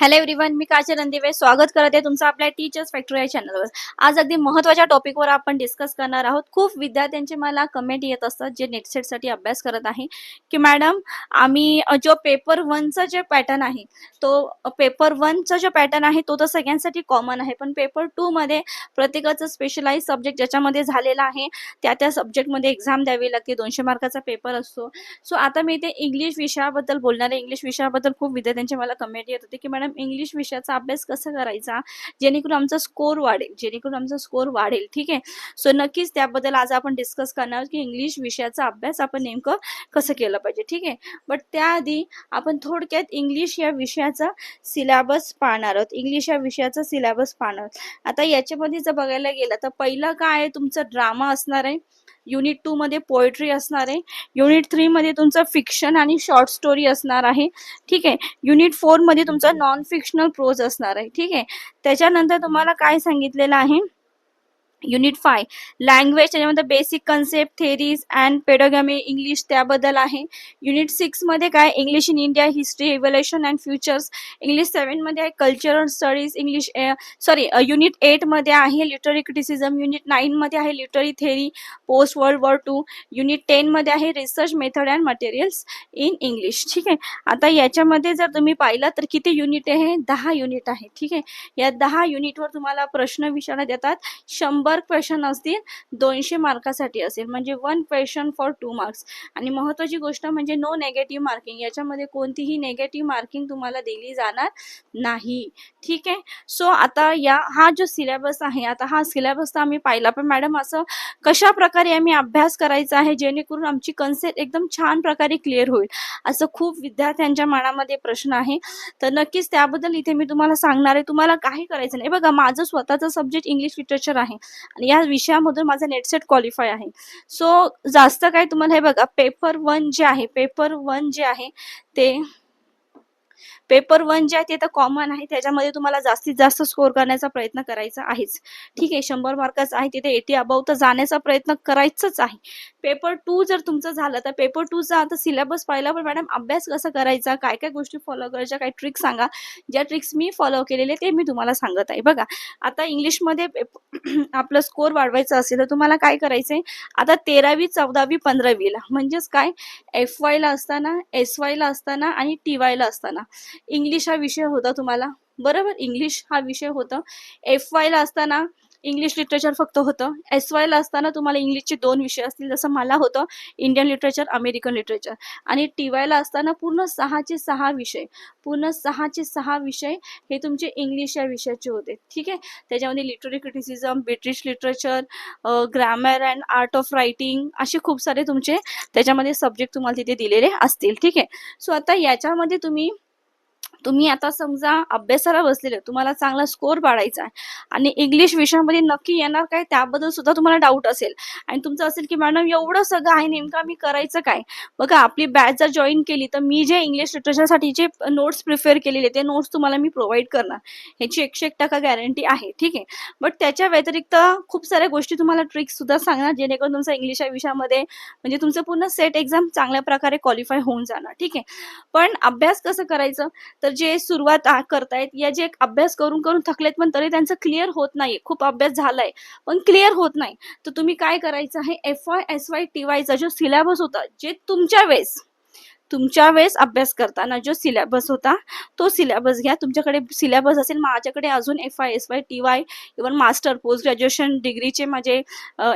Hello everyone मी काजल नंदिवे स्वागत करत आहे तुमचं आपल्या टीचर्स फॅक्टरी या चॅनलवर आज अगदी महत्त्वाच्या टॉपिकवर आपण डिस्कस करणार आहोत. खूप विद्यार्थ्यांचे मला कमेंट येत असतात जे नेट सेटसाठी अभ्यास करत आहे. की मॅडम आम्ही जो पेपर वनचा जे पॅटर्न आहे तो पेपर वनचा जो पॅटर्न आहे तो तर सगळ्यांसाठी कॉमन आहे. पण पेपर टूमध्ये प्रत्येकाचं स्पेशलाइज सब्जेक्ट ज्याच्यामध्ये झालेला आहे त्या त्या सब्जेक्टमध्ये एक्झाम द्यावी लागते. दोनशे मार्काचा पेपर असतो. सो आता मी इथे इंग्लिश विषयाबद्दल बोलणार आहे. इंग्लिश विषयाबद्दल खूप विद्यार्थ्यांचे मला कमेंट येत होते की मॅडम इंग्लिश विषयाचा अभ्यास कसा करायचा? जेणेकरून आमचा स्कोर वाढेल. जेणेकरून आमचा स्कोर वाढेल. ठीक आहे? सो नक्कीच त्याबद्दल आज आपण डिस्कस करणार आहोत की इंग्लिश विषयाचा अभ्यास आपण नेमकं कसं केलं पाहिजे. ठीक आहे? बट त्याआधी आपण थोडक्यात इंग्लिश या विषयाचा सिलेबस पाहणार आहोत. इंग्लिश या विषयाचा सिलेबस पाहणार आहोत. आता याच्यामध्ये जर बघायला गेलं तर पहिलं काय आहे? तुमचं ड्रामा असणार आहे. युनिट टू मध्ये पोएट्री असणार आहे. युनिट थ्री मध्ये तुमचं फिक्शन आणि शॉर्ट स्टोरी असणार आहे. ठीक आहे? युनिट फोरमध्ये तुमचं नॉन फिक्शनल प्रोज असणार आहे. ठीक आहे? त्याच्यानंतर तुम्हाला काय सांगितलेलं आहे? युनिट फाय लँग्वेज त्याच्यामध्ये basic concept theories and pedagogy English त्याबद्दल आहे. युनिट सिक्समध्ये काय? English in India history evolution and futures English सेवनमध्ये आहे cultural studies English sorry unit एटमध्ये आहे लिटररी क्रिटिसिझम युनिट नाईनमध्ये आहे literary theory post world war two unit टेनमध्ये आहे research method and materials in English ठीक आहे? आता याच्यामध्ये जर तुम्ही पाहिलं तर किती युनिट आहे? दहा युनिट आहे. ठीक आहे? या दहा युनिटवर तुम्हाला प्रश्न विचारण्यात येतात. शंभर क्वेश्चन असतील दोनशे मार्कासाठी असेल. म्हणजे one question for two marks आणि महत्त्वाची गोष्ट म्हणजे नो नेगेटिव्ह मार्किंग याच्यामध्ये कोणतीही नेगेटिव्ह मार्किंग तुम्हाला दिली जाणार नाही. ठीक आहे? सो आता या हा जो सिलेबस आहे आता हा सिलेबस तर आम्ही पाहिला. पण मॅडम असं कशा प्रकारे आम्ही अभ्यास करायचा आहे? जेणेकरून आमची कन्सेप्ट एकदम छान प्रकारे क्लिअर होईल. असं खूप विद्यार्थ्यांच्या मनामध्ये प्रश्न आहे. तर नक्कीच त्याबद्दल इथे मी तुम्हाला सांगणार आहे. तुम्हाला काही करायचं नाही. बघा माझं स्वतःचं सब्जेक्ट इंग्लिश लिटरेचर आहे. आणि या विषयामधून माझं नेट सेट क्वालिफाय आहे. सो जास्त काय तुम्हाला हे बघा पेपर वन जे आहे पेपर वन जे आहे ते पेपर वन जे आहे ते तर कॉमन आहे. त्याच्यामध्ये तुम्हाला जास्तीत जास्त स्कोर करण्याचा प्रयत्न करायचा आहेच. ठीक आहे शंभर मार्काचा आहे तिथे. एटी अबाव तर जाण्याचा प्रयत्न करायचाच आहे. पेपर टू जर तुमचं झालं तर पेपर टूचा आता सिलेबस पाहिला पण मॅडम अभ्यास कसा करायचा? काय काय गोष्टी फॉलो करायच्या? काय ट्रिक्स सांगा. ज्या ट्रिक्स मी फॉलो केलेले ते मी तुम्हाला सांगत आहे. बघा आता इंग्लिशमध्ये पेप- आपलं स्कोर वाढवायचं असेल तर तुम्हाला काय करायचंय? आता तेरावी चौदावी पंधरावीला. म्हणजेच काय? एफ वायला असताना एस वायला असताना आणि टी वायला असताना. इंग्लिश हा विषय होता तुम्हाला. बरोबर? इंग्लिश हा विषय होता. एफ वायला असताना इंग्लिश लिटरेचर फक्त होतं. एस वायला असताना तुम्हाला इंग्लिशचे दोन विषय असतील जसं मला होतं इंडियन लिटरेचर अमेरिकन लिटरेचर आणि टी वायला असताना पूर्ण सहाचे सहा विषय. पूर्ण सहाचे सहा विषय हे तुमचे इंग्लिश या विषयाचे होते. ठीक आहे? त्याच्यामध्ये literary criticism British literature grammar and art of writing असे खूप सारे तुमचे त्याच्यामध्ये सब्जेक्ट तुम्हाला तिथे दिलेले असतील. ठीक आहे? सो आता याच्यामध्ये तुम्ही तुम्ही आता समजा अभ्यासाला बसलेले तुम्हाला चांगला स्कोर पाडायचा आहे आणि इंग्लिश विषयामध्ये नक्की येणार काय त्याबद्दल सुद्धा तुम्हाला डाऊट असेल. आणि तुमचं असेल की मॅडम एवढं सगळं आहे नेमकं आम्ही करायचं काय? बघा आपली बॅच जर जॉईन केली तर मी जे इंग्लिश लिटरेचरसाठी जे नोट्स प्रिफेअर केलेले ते नोट्स तुम्हाला मी प्रोव्हाइड करणार. ह्याची एकशे एक टक्का गॅरंटी आहे ठीक आहे? बट त्याच्या व्यतिरिक्त खूप साऱ्या गोष्टी तुम्हाला ट्रिक्स सुद्धा सांगणार जेणेकरून तुमचा इंग्लिश या विषयामध्ये म्हणजे तुमचं पूर्ण सेट एक्झाम चांगल्या प्रकारे क्वालिफाय होऊन जाणार ठीक आहे? पण अभ्यास कसं करायचं? तर जे सुरुवात करतायत या जे अभ्यास करून करून थकलेत पण तरी त्यांचं क्लिअर होत नाही खूप अभ्यास झालाय पण क्लिअर होत नाही. तर तुम्ही काय करायचं आहे? F Y S Y T वायचा जो सिलेबस होता जे तुमच्या वेळेस तुमच्या वेळेस अभ्यास करताना जो सिलेबस होता तो सिलेबस घ्या. तुमच्याकडे सिलेबस असेल माझ्याकडे अजून F Y S Y T Y even master post graduation डिग्रीचे माझे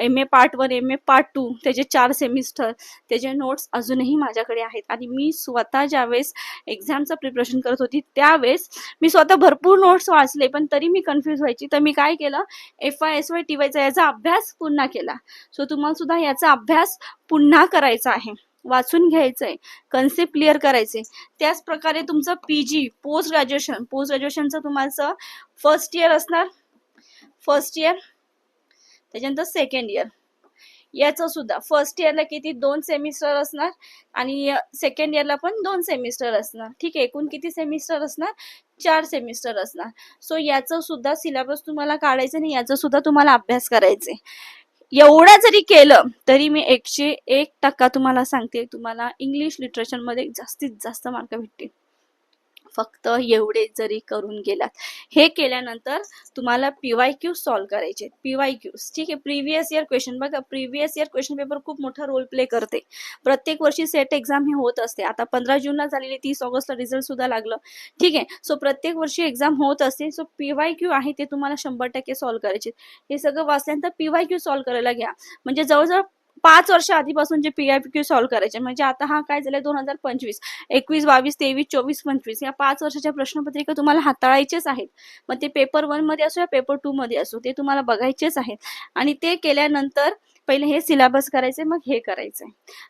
M A part one M A part two त्याचे चार सेमिस्टर त्याचे नोट्स अजूनही माझ्याकडे आहेत. आणि मी स्वतः ज्यावेळेस एक्झामचं प्रिपरेशन करत होती त्यावेळेस मी स्वतः भरपूर नोट्स वाचले पण तरी मी कन्फ्यूज व्हायची. तर मी काय केलं? F Y S Y T वायचा याचा अभ्यास पुन्हा केला. सो तुम्हाला सुद्धा याचा अभ्यास पुन्हा करायचा आहे. वाचून घ्यायचं आहे कन्सेप्ट क्लिअर करायचे त्याच प्रकारे तुमचं P G post graduation post ग्रॅज्युएशनचं तुम्हाला फर्स्ट इयर असणार. फर्स्ट इयर त्याच्यानंतर सेकंड इयर याचं सुद्धा. फर्स्ट इयरला किती? दोन सेमिस्टर असणार. आणि सेकंड इयरला पण दोन सेमिस्टर असणार. ठीक आहे? एकूण किती सेमिस्टर असणार? चार सेमिस्टर असणार. सो याचं सुद्धा सिलेबस तुम्हाला काढायचं आणि याचा सुद्धा तुम्हाला अभ्यास करायचे एवढा जरी केलं तरी मी एकशे एक टक्का तुम्हाला सांगते तुम्हाला इंग्लिश लिटरेचरमध्ये जास्तीत जास्त मार्क भेटतील. फक्त एवढे जरी करून गेलात. हे केल्यानंतर तुम्हाला पी वाय क्यू सॉल्व्ह करायचे. पी वाय क्यूज ठीक आहे प्रिव्हियस इयर क्वेश्चन बघा प्रिव्हियस इयर क्वेश्चन पेपर खूप मोठा रोल प्ले करते. प्रत्येक वर्षी सेट एक्झाम ही होत असते. आता पंधरा जूनला झालेली तीस ऑगस्टला रिझल्ट सुद्धा लागलं. ठीक आहे सो प्रत्येक वर्षी एक्झाम होत असते. सो पी वाय क्यू आहे ते तुम्हाला शंभर टक्के सॉल्व्ह करायचे. हे सगळं वाचल्यानंतर पी वाय क्यू सॉल्व्ह करायला घ्या. म्हणजे जवळजवळ पाच वर्ष आधीपासून जे P Y P Q solve करायचे म्हणजे आता हा काय झालाय दोन हजार पंचवीस एकवीस बावीस तेवीस चोवीस पंचवीस या पाच वर्षाच्या प्रश्नपत्रिका तुम्हाला हाताळायचेच आहेत. मग ते पेपर वनमध्ये असो या पेपर टू मध्ये असो ते तुम्हाला बघायचेच आहेत. आणि ते केल्यानंतर पहिले हे सिलेबस करायचे मग हे करायचे.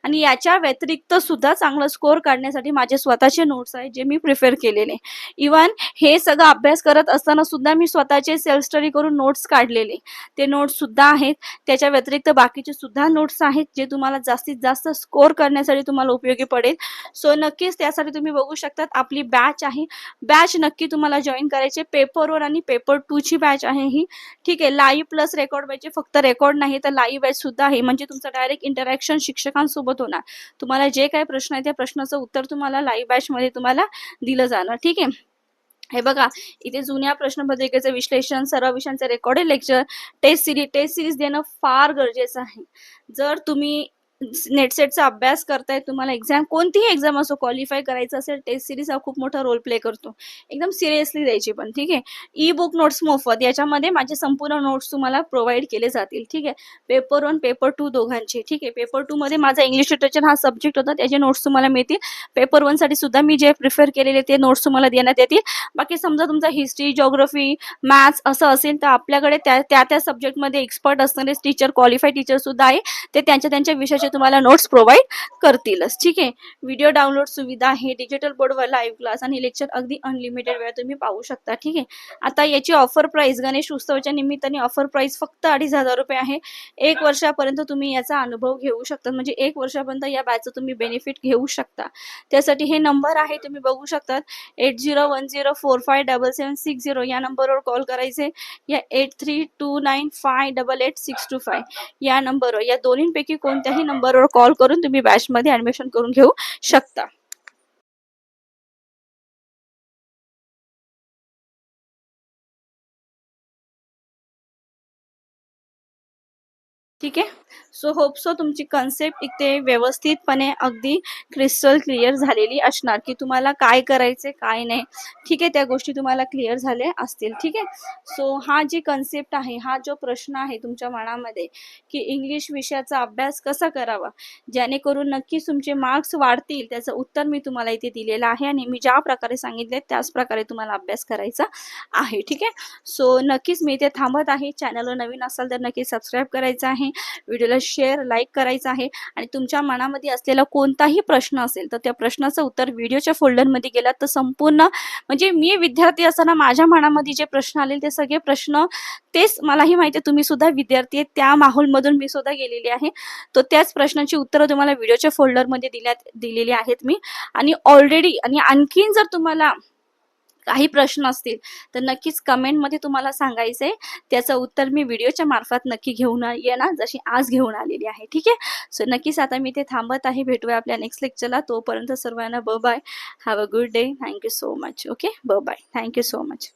आणि याच्या व्यतिरिक्त सुद्धा चांगला स्कोर काढण्यासाठी माझे स्वतःचे नोट्स आहेत जे मी प्रिफर केलेले. इवन हे सगळं अभ्यास करत असताना सुद्धा मी स्वतःचे सेल्फ स्टडी करून नोट्स काढलेले. ते नोट्स सुद्धा आहेत. त्याच्या व्यतिरिक्त बाकीचे सुद्धा नोट्स आहेत जे तुम्हाला जास्तीत जास्त स्कोअर करण्यासाठी तुम्हाला उपयोगी पडेल. सो नक्कीच त्यासाठी तुम्ही बघू शकतात आपली बॅच आहे. बॅच नक्की तुम्हाला जॉईन करायचे. पेपर वन आणि पेपर टू ची बॅच आहे ही. ठीक आहे लाईव्ह प्लस रेकॉर्ड बॅच फक्त रेकॉर्ड नाही तर लाईव्ह बॅच सुद्धा आहे. म्हणजे तुमचं डायरेक्ट इंटरॅक्शन शिक्षकांसोबत होणार. तुम्हाला जे काही प्रश्न आहे त्या प्रश्नाचं उत्तर तुम्हाला लाईव्ह बॅचमध्ये तुम्हाला दिलं जाणार. ठीक आहे? हे बघा इथे जुन्या प्रश्नपत्रिकेचं विश्लेषण सर्व विषयांचे recorded lecture test series test series देणं फार गरजेचं आहे. जर तुम्ही नेटसेटचा अभ्यास करताय तुम्हाला एक्झाम कोणतीही एक्झाम असो क्वालिफाय करायचं असेल टेस्ट सिरीज हा खूप मोठा रोल प्ले करतो. एकदम सिरियसली द्यायची पण ठीक आहे? ई बुक नोट्स मोफत याच्यामध्ये माझे संपूर्ण नोट्स तुम्हाला प्रोव्हाइड केले जातील ठीक आहे? पेपर वन पेपर टू दोघांचे ठीक आहे? पेपर टूमध्ये माझा इंग्लिश लिटरेचर हा सब्जेक्ट होता त्याचे नोट्स तुम्हाला मिळतील. पेपर वनसाठी सुद्धा मी जे प्रिफर केलेले ते नोट्स तुम्हाला देण्यात येतील. बाकी समजा तुमचा हिस्ट्री जॉग्रफी मॅथ्स असं असेल तर आपल्याकडे त्या त्या त्या सब्जेक्टमध्ये एक्सपर्ट असणारे टीचर क्वालिफाईड टीचर सुद्धा आहे. ते त्यांच्या त्यांच्या विषयाचे तुम्हाला नोट्स प्रोव्हाइड करतीलच. ठीक आहे? व्हिडिओ डाउनलोड सुविधा आहे डिजिटल बोर्डवर लाईव्ह क्लास आणि लेक्चर अगदी अनलिमिटेड वेळ तुम्ही पाहू शकता. ठीक आहे? आता याची ऑफर प्राईस गणेश उत्सवाच्या निमित्ताने ऑफर प्राईस फक्त अडीच हजार रुपये आहे. एक वर्षापर्यंत तुम्ही याचा अनुभव घेऊ शकता. म्हणजे एक वर्षापर्यंत या बॅचचं तुम्ही बेनिफिट घेऊ शकता. त्यासाठी हे नंबर आहे तुम्ही बघू शकतात eight zero one zero four five double seven six zero या नंबरवर कॉल करायचे. या eight three two nine five double eight six two five या नंबरवर या दोन्हीपैकी कोणत्याही नंबरवर कॉल करून तुम्ही बॅचमध्ये ऍडमिशन करून घेऊ शकता. ठीक आहे? सो होप सो तुमची कन्सेप्ट इथे व्यवस्थितपणे अगदी क्रिस्टल क्लिअर झालेली असणार की तुम्हाला काय करायचे काय नाही. ठीक आहे त्या गोष्टी तुम्हाला क्लिअर झाल्या असतील. ठीक आहे? सो हा जी कन्सेप्ट आहे हा जो प्रश्न आहे तुमच्या मनामध्ये की इंग्लिश विषयाचा अभ्यास कसा करावा? जेणेकरून नक्कीच तुमचे मार्क्स वाढतील त्याचं उत्तर मी तुम्हाला इथे दिलेलं आहे आणि मी ज्या प्रकारे सांगितले त्याच प्रकारे तुम्हाला अभ्यास करायचा आहे. ठीक आहे? सो नक्कीच मी इथे थांबत आहे. चॅनलवर नवीन असाल तर नक्की सबस्क्राईब करायचं आहे. व्हिडिओला शेअर लाईक करायचं आहे. आणि तुमच्या मनामध्ये असलेला कोणताही प्रश्न असेल तर त्या प्रश्नाचं उत्तर व्हिडिओच्या फोल्डरमध्ये गेलात तर संपूर्ण म्हणजे मी विद्यार्थी असताना माझ्या मनामध्ये जे प्रश्न आले ते सगळे प्रश्न तेच मलाही माहिती आहे. तुम्ही सुद्धा विद्यार्थी आहे त्या माहोलमधून मी सुद्धा गेलेली आहे. तर त्याच प्रश्नांची उत्तरं तुम्हाला व्हिडिओच्या फोल्डरमध्ये दिल्यात दिलेली आहेत मी. आणि ऑलरेडी आणि आणखीन जर तुम्हाला काही प्रश्न असतील तर नक्कीच कमेंटमध्ये तुम्हाला सांगायचंय. त्याचं उत्तर मी व्हिडिओच्या मार्फत नक्की घेऊन येणार जशी आज घेऊन आलेली आहे. ठीक आहे? सो नक्कीच आता मी ते थांबत आहे. भेटूया आपल्या नेक्स्ट लेक्चरला तोपर्यंत सर्वांना ब bye have a good day thank you so much okay ब bye thank you so much